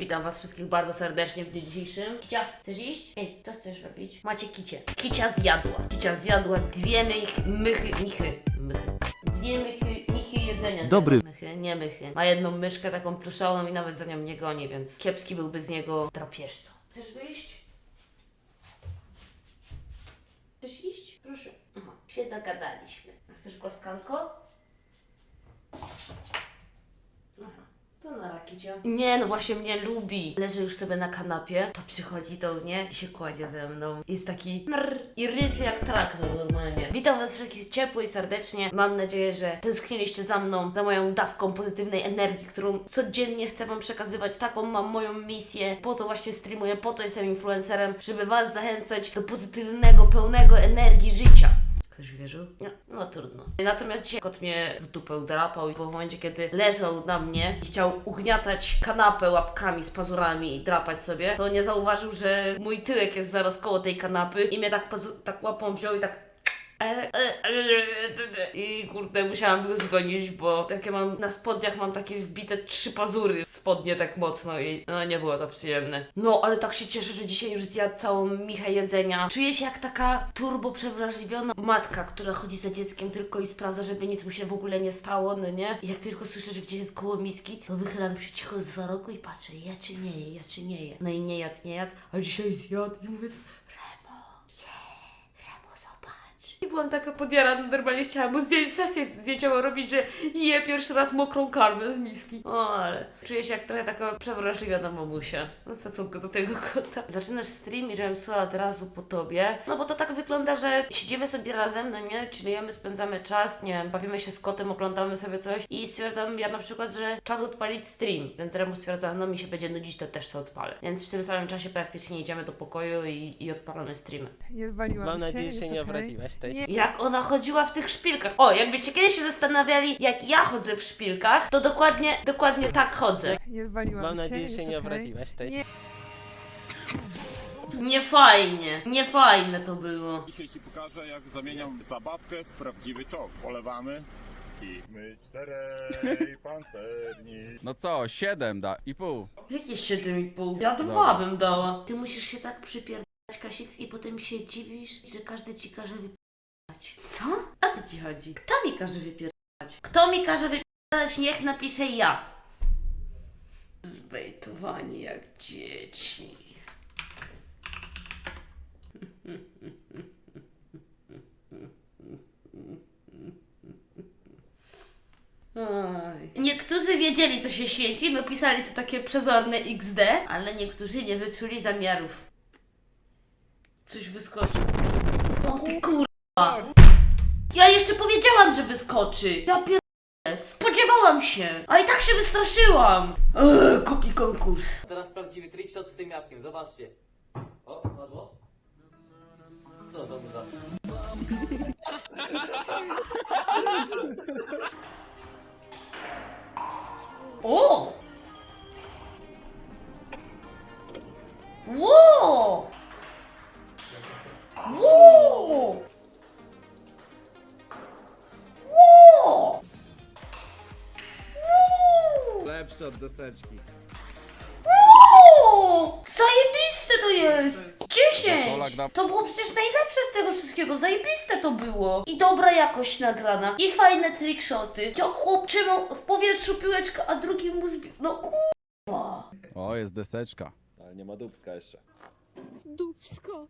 Witam was wszystkich bardzo serdecznie w dniu dzisiejszym. Kicia, chcesz iść? Ej, co chcesz robić? Macie kicie. Kicia zjadła. Kicia zjadła dwie mych, mychy, michy, mychy. Dwie mychy, michy jedzenia. Dobry. Mychy, nie mychy. Ma jedną myszkę taką pluszową i nawet za nią nie goni, więc kiepski byłby z niego drapieżca. Chcesz wyjść? Chcesz iść? Proszę. Aha, się dogadaliśmy. Chcesz głoskanko? Aha. Rakicie. Nie, no właśnie mnie lubi. Leży już sobie na kanapie, to przychodzi do mnie i się kładzie ze mną. Jest taki mrr, i rycy jak traktor normalnie. Witam was wszystkich ciepło i serdecznie. Mam nadzieję, że tęskniliście za mną, za moją dawką pozytywnej energii, którą codziennie chcę wam przekazywać. Taką mam moją misję. Po to właśnie streamuję, po to jestem influencerem, żeby was zachęcać do pozytywnego, pełnego energii życia. Ktoś wierzył? Nie. No trudno. Natomiast dzisiaj kot mnie w dupę drapał i po momencie, kiedy leżał na mnie i chciał ugniatać kanapę łapkami z pazurami i drapać sobie, to nie zauważył, że mój tyłek jest zaraz koło tej kanapy i mnie tak, tak łapą wziął i tak i kurde, musiałam go zgonić, bo takie mam, na spodniach mam takie wbite trzy pazury w spodnie tak mocno i no nie było to przyjemne. No, ale tak się cieszę, że dzisiaj już zjadł całą michę jedzenia. Czuję się jak taka turbo przewrażliwiona matka, która chodzi za dzieckiem tylko i sprawdza, żeby nic mu się w ogóle nie stało, no nie? I jak tylko słyszę, że gdzieś jest koło miski, to wychylam się cicho za rogu i patrzę, je czy nie je, je czy nie je. No i nie jadł, nie jadł, a dzisiaj zjadł i mówię, Remo, je, Remo, zobacz. I byłam taka podjarana, normalnie chciałam mu zdjęć, sesję zdjęciową robić, że je pierwszy raz mokrą karmę z miski. O, ale czuję się jak trochę taka przewrażliwiona mamusia. No co co do tego kota. Zaczynasz stream i żebym słuchała od razu po tobie. No bo to tak wygląda, że siedzimy sobie razem, no nie, chillujemy, spędzamy czas, nie wiem, bawimy się z kotem, oglądamy sobie coś i stwierdzam ja na przykład, że czas odpalić stream, więc Remu stwierdza, no mi się będzie nudzić, to też sobie odpalę. Więc w tym samym czasie praktycznie idziemy do pokoju i, i odpalamy streamy. Nie wywaliłam Mam się, nadzieję, że się nie okej. obraziłaś. Cześć. Nie. Jak ona chodziła w tych szpilkach. O, jakbyście kiedyś się zastanawiali, jak ja chodzę w szpilkach, to dokładnie, dokładnie tak chodzę. Nie wywaliłam Mam się, nadzieję, że jest się nie okej. obraziłaś. Cześć. Nie. Niefajnie, niefajne to było. Dzisiaj ci pokażę, jak zamieniam zabawkę w prawdziwy czołg. Polewamy i my czterej pancerni. No co, 7 da i pół. Jakie 7,5? Ja dwa Dobra. bym dała. Ty musisz się tak przypierdać, Kasix, i potem się dziwisz, że każdy ci każe wypierdać. Co? A co ci chodzi? Kto mi każe wypierdać? Kto mi każe wypierdać? Niech napisze ja. Zbejtowani jak dzieci. Oj. Niektórzy wiedzieli, co się święci, no pisali sobie takie przezorne XD, ale niektórzy nie wyczuli zamiarów. Coś wyskoczy. O ty kurwa! Ja jeszcze powiedziałam, że wyskoczy! Ja pierdolę, spodziewałam się! A i tak się wystraszyłam! Eee, kupi konkurs. Teraz prawdziwy trickshot z tym jabłkiem, zobaczcie. O, padło. Co to za? O! Lepszy od deseczki. Zajebiste to jest! 10! Polak na- To było przecież najlepsze z tego wszystkiego, zajebiste to było. I dobra jakość nagrana, i fajne trickshoty. Jak chłop trzymał w powietrzu piłeczkę, a drugi mu zbił. No kurwa. O, jest deseczka. Ale nie ma dubska jeszcze. Dupsko.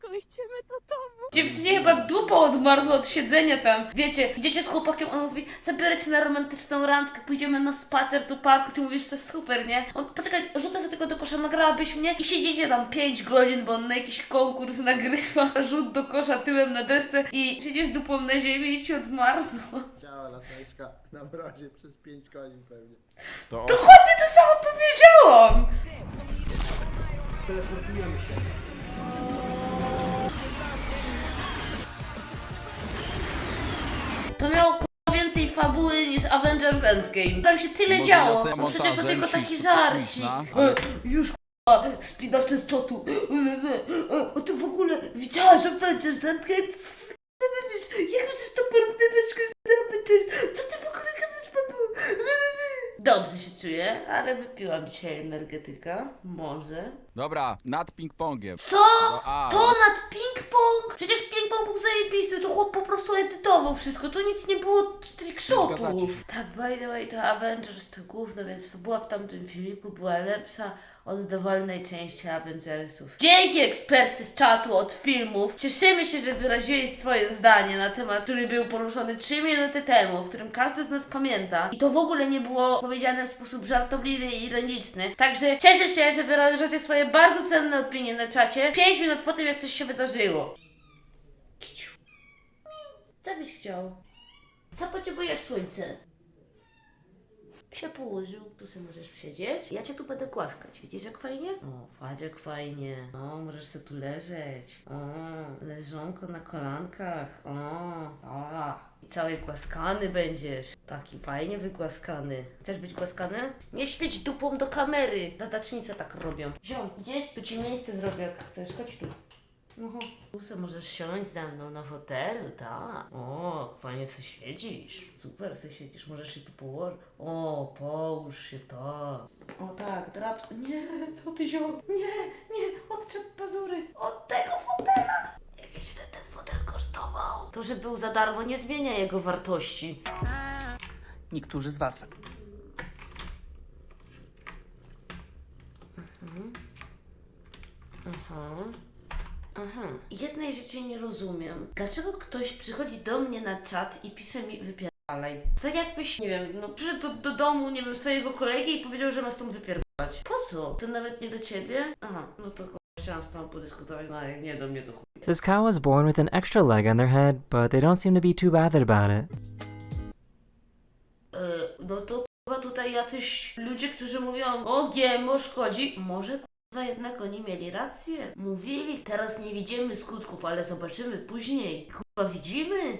Kończymy to domu. Dziewczynie chyba dupa odmarzła od siedzenia tam. Wiecie, idziecie z chłopakiem, on mówi, zabiorę cię na romantyczną randkę, pójdziemy na spacer do parku, ty mówisz, to jest super, nie? On, poczekaj, rzucę sobie tylko do kosza, nagrałabyś mnie i siedzicie tam 5 godzin, bo on na jakiś konkurs nagrywa, rzut do kosza tyłem na desce i siedzisz dupą na ziemi i ci odmarzło. Ciała laseczka na mrozie przez 5 godzin pewnie. To Dokładnie to samo powiedziałam! To miało k***a, więcej fabuły niż Avengers Endgame. Tam się tyle Może działo. jacy No przecież to montażem tylko taki żarcik. śliczna, E, Już k***a, spinacze z czotu. E, e, A ty w ogóle widziałaś Avengers Endgame? Wiesz, Jak możesz to porównywać k***a, do Avengers? Co ty w ogóle gadasz, babu? Dobrze się czuję, ale wypiłam dzisiaj energetyka. Może. Dobra, nad ping-pongiem. Co? A. To nad ping-pong? Przecież ping-pong był zajebisty, to chłop po prostu edytował wszystko, tu nic nie było z trickshotów. Tak, by the way, to Avengers to gówno, więc fabuła w tamtym filmiku była lepsza od dowolnej części Avengersów. Dzięki ekspercie z czatu od filmów cieszymy się, że wyraziłeś swoje zdanie na temat, który był poruszony 3 minuty temu, o którym każdy z nas pamięta. I to w ogóle nie było powiedziane w sposób żartobliwy i ironiczny. Także cieszę się, że wyrażacie swoje bardzo cenne opinie na czacie 5 minut po tym, jak coś się wydarzyło. Kiciu. Co byś chciał? Co potrzebujesz słońce? się położył, tu sobie możesz siedzieć. Ja cię tu będę głaskać. Widzisz jak fajnie? O, patrz jak fajnie. O, możesz sobie tu leżeć. O, leżonko na kolankach. O, a. I cały głaskany będziesz. Taki fajnie wygłaskany. Chcesz być głaskany? Nie świeć dupą do kamery. Ladacznice tak robią. Ziom, gdzieś? Tu ci miejsce zrobię jak chcesz. Chodź tu. Aha. Tu se możesz siąść ze mną na fotelu, tak. O, fajnie se siedzisz. Super se siedzisz, możesz się tu położyć. O, połóż się, tak. O tak, drap... Nie, co ty ziom? Nie, nie, odczep pazury. Od tego To, że był za darmo nie zmienia jego wartości. Niektórzy z Was. Aha. Aha. Jednej rzeczy nie rozumiem. Dlaczego ktoś przychodzi do mnie na czat i pisze mi wypierdalaj? To tak jakbyś, nie wiem, no przyszedł do, do domu, nie wiem, swojego kolegi i powiedział, że ma stąd wypierdalać. Po co? To nawet nie do ciebie? Aha, no to chciałam z tobą podyskutować, no ale jak nie do mnie to chuj. This cow was born with an extra leg on their head, but they don't seem to be too bothered about it. E, no to chyba tutaj jacyś ludzie, którzy mówią o GMO szkodzi. Może kurwa jednak oni mieli rację. Mówili, teraz nie widzimy skutków, ale zobaczymy później. Kurwa widzimy?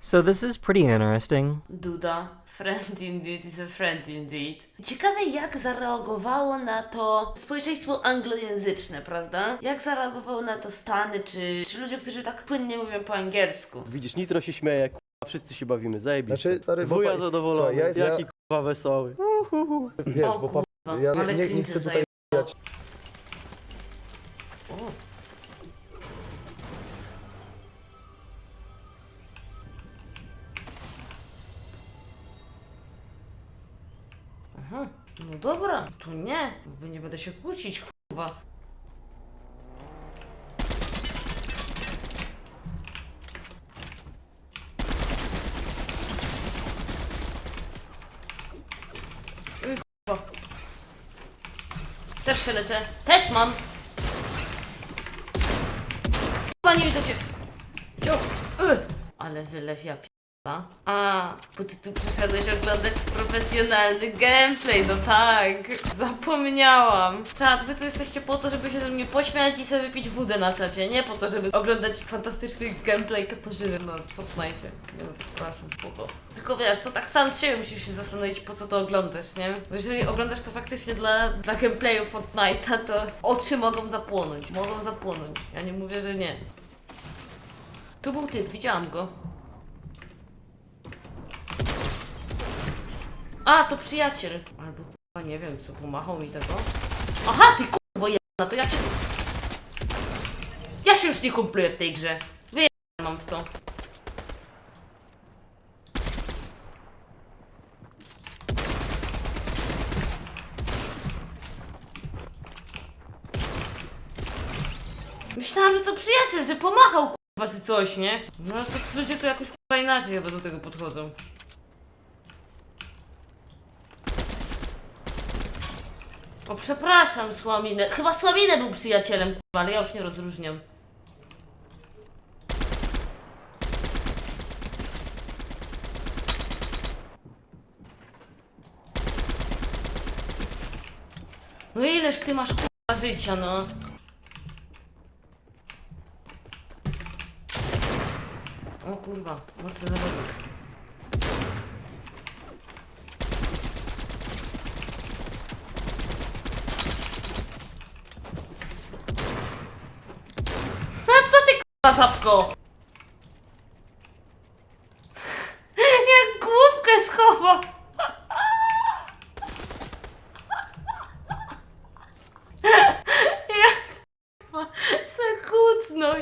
So this is pretty interesting. Duda, friend indeed is a friend indeed. Ciekawe jak zareagowało na to społeczeństwo anglojęzyczne, prawda? Jak zareagowało na to Stany, czy, czy ludzie, którzy tak płynnie mówią po angielsku? Widzisz, Nitro się śmieje, k***a, wszyscy się bawimy, zajebiście. Znaczy, stary, Wuja chłopak- zadowolony, Słuchaj, ja jest- ja- jaki k***a wesoły. Wiesz, o bo kurwa, pa- ja nie- ale nie- nie cringe chcę tutaj. No dobra, to nie, bo nie będę się kłócić, kurwa. Kurwa. Też się leczę. Też mam. Chyba nie widzę cię. Ale wylew ja. A, bo ty tu przyszedłeś oglądać profesjonalny gameplay, no tak. Zapomniałam. Czad, wy tu jesteście po to, żeby się ze mnie pośmiać i sobie wypić wódę na czacie, nie po to, żeby oglądać fantastyczny gameplay Katarzyny na Fortnite. Nie no, przepraszam, spoko. Tylko wiesz, to tak sam z siebie musisz się zastanowić, po co to oglądasz, nie? Bo jeżeli oglądasz to faktycznie dla, dla gameplayu Fortnite'a, to oczy mogą zapłonąć. Mogą zapłonąć. Ja nie mówię, że nie. Tu był typ, widziałam go. A, to przyjaciel. Albo nie wiem, co pomachał mi tego. Aha, ty kurwo jedna, to ja cię... Ja się już nie kumpluję w tej grze. Wyje... mam w to. Myślałam, że to przyjaciel, że pomachał kurwa czy coś, nie? No to ludzie tu jakoś kurwa inaczej chyba do tego podchodzą. O, przepraszam, Słaminę. Chyba Słaminę był przyjacielem, kurwa, ale ja już nie rozróżniam. No ileż ty masz kurwa życia, no. O kurwa, mocny zawodnik. czapko! Jak główkę schowa! Jak... Se kucnął!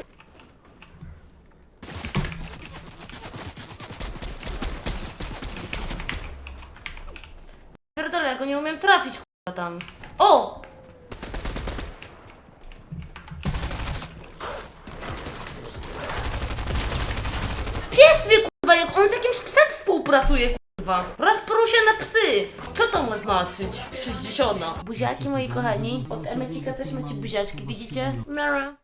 Pierdolę, ja go nie umiem trafić, k***a tam. O! On z jakimś psem współpracuje kurwa. Rozpruł na psy. Co to ma znaczyć? 60. Buziaki moi kochani. Od Emecika też macie buziaczki, widzicie? Mara.